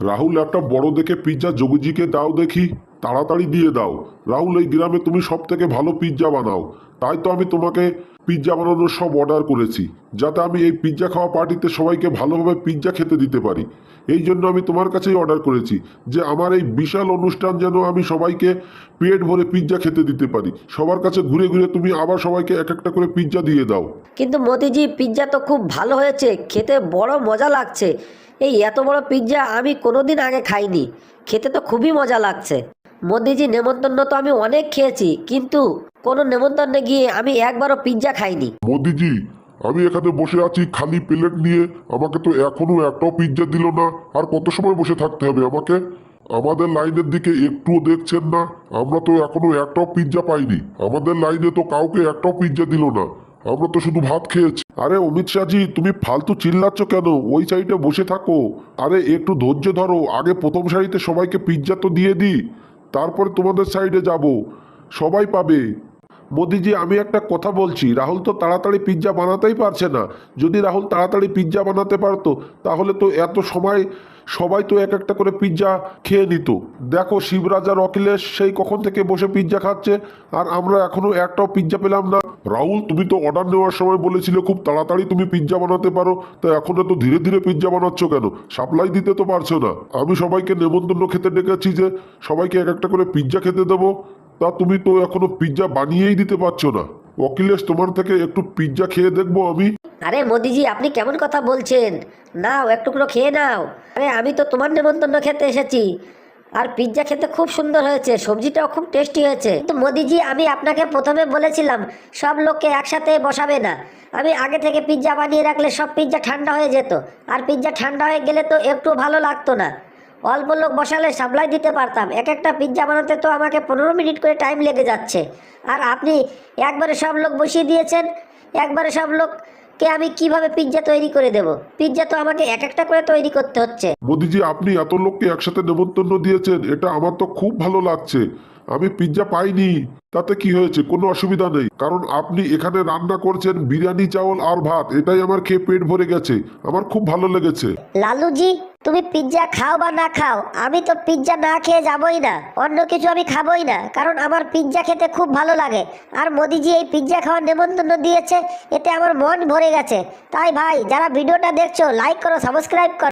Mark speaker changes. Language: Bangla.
Speaker 1: রাহুল একটা বড় দেখে পিৎজা যোগীজিকে দাও দেখি, তাড়াতাড়ি দিয়ে দাও। রাহুল, এই গ্রামে তুমি সব থেকে ভালো পিৎজা বানাও। তাই তো আমি তোমাকে পিৎজা বানানোর সব অর্ডার করেছি, যাতে আমি এই পিৎজা খাওয়া পার্টিতে সবাইকে ভালোভাবে পিৎজা খেতে দিতে পারি। এই জন্য আমি তোমার কাছেই অর্ডার করেছি, যে আমার এই বিশাল অনুষ্ঠান যেন আমি সবাইকে পেট ভরে পিৎজা খেতে দিতে পারি। সবার কাছে ঘুরে ঘুরে তুমি আবার সবাইকে এক একটা করে পিৎজা দিয়ে দাও।
Speaker 2: কিন্তু মোদিজি পিৎজা তো খুব ভালো হয়েছে, খেতে বড় মজা লাগছে। এই এত বড় পিৎজা আমি কোনোদিন আগে খাইনি। খেতে তো খুবই মজা লাগছে। মোদিজি, নেমন্তন্ন তো আমি অনেক খেয়েছি, কিন্তু কোনো নেমন্তন্নে গিয়ে আমি একবারও পিৎজা খাইনি।
Speaker 1: মোদিজি, আমি এখানে বসে আছি, খালি প্লেট নিয়ে। আমাকে তো এখনও একটাও পিৎজা দিল না। আর কত সময় বসে থাকতে হবে আমাকে? আমাদের লাইনের দিকে একটুও দেখছেন না। আমরা তো এখনও একটাও পিৎজা পাইনি। আমাদের লাইনে তো কাউকে একটাও পিৎজা দিল না। আমরা তো শুধু ভাত খেয়েছি। আরে অমিত শাহজি, তুমি ফালতু চিল্লাচ্ছ কেন? ওই সাইডে বসে থাকো। আরে একটু ধৈর্য ধরো। আগে প্রথম সারিতে সবাইকে পিৎজা তো দিয়ে দিই। তারপরে তোমাদের সাইডে যাব। সবাই পাবে। মোদিজি, আমি একটা কথা বলছি। রাহুল তো তাড়াতাড়ি পিৎজা বানাতেই পারছে না। যদি রাহুল তাড়াতাড়ি পিৎজা বানাতে পারতো, তাহলে তো এত সময় সবাই তো এক একটা করে পিৎজা খেয়ে নিত। দেখো শিবরাজ আর অখিলেশ সেই কখন থেকে বসে পিৎজা খাচ্ছে আর আমরা এখনও একটাও পিৎজা পেলাম না। রাহুল, তুমি তো অর্ডার নেওয়ার সময় বলেছিলে খুব তাড়াতাড়ি তুমি পিৎজা বানাতে পারো, তা এখন তো ধীরে ধীরে পিৎজা বানাচ্ছ কেন? সাপ্লাই দিতে তো পারছ না। আমি সবাইকে নেমন্তন্ন খেতে ডেকেছি যে, সবাইকে এক একটা করে পিৎজা খেতে দেবো। তা তুমি তো এখনও পিৎজা বানিয়েই দিতে পারছ না। অখিলেশ, তোমার থেকে একটু পিৎজা খেয়ে দেখব আমি।
Speaker 2: আরে মোদিজি, আপনি কেমন কথা বলছেন? নাও, এক টুকরো খেয়ে নাও। আরে, আমি তো তোমার নেমন্তন্ন খেতে এসেছি। আর পিৎজা খেতে খুব সুন্দর হয়েছে, সবজিটাও খুব টেস্টি হয়েছে। কিন্তু মোদিজি, আমি আপনাকে প্রথমে বলেছিলাম, সব লোককে একসাথে বসাবে না। আমি আগে থেকে পিৎজা বানিয়ে রাখলে সব পিৎজা ঠান্ডা হয়ে যেত। আর পিৎজা ঠান্ডা হয়ে গেলে তো একটু ভালো লাগতো না। অল্প লোক বসালে সাপ্লাই দিতে পারতাম। এক একটা পিৎজা বানাতে তো আমাকে পনেরো মিনিট করে টাইম লেগে যাচ্ছে। আর আপনি একবারে সব লোক বসিয়ে দিয়েছেন, একবারে সব লোককে আমি কীভাবে পিৎজা তৈরি করে দেব? পিৎজা তো আমাকে এক একটা করে তৈরি করতে হচ্ছে।
Speaker 1: মোদিজি, আপনি এত লোককে একসাথে নেমন্তন্ন দিয়েছেন, এটা আমার তো খুব ভালো লাগছে। আমি পিৎজা পাইনি। তাতে কি হয়েছে? কোনো অসুবিধা নেই। কারণ আপনি এখানে রান্না করছেন বিরিয়ানি, চাউল আর ভাত। এটাই আমার খেয়ে পেট ভরে গেছে। আমার খুব ভালো লেগেছে।
Speaker 2: লালুজি, তুমি পিৎজা খাও বা না খাও, আমি তো পিৎজা না খেয়ে যাবই না। অন্য কিছু আমি খাবই না, কারণ আমার পিৎজা খেতে খুব ভালো লাগে। আর মোদিজি এই পিৎজা খাওয়ার নেমন্তন্ন দিয়েছে, এতে আমার মন ভরে গেছে। তাই ভাই, যারা ভিডিওটা দেখছ লাইক করো সাবস্ক্রাইব করো।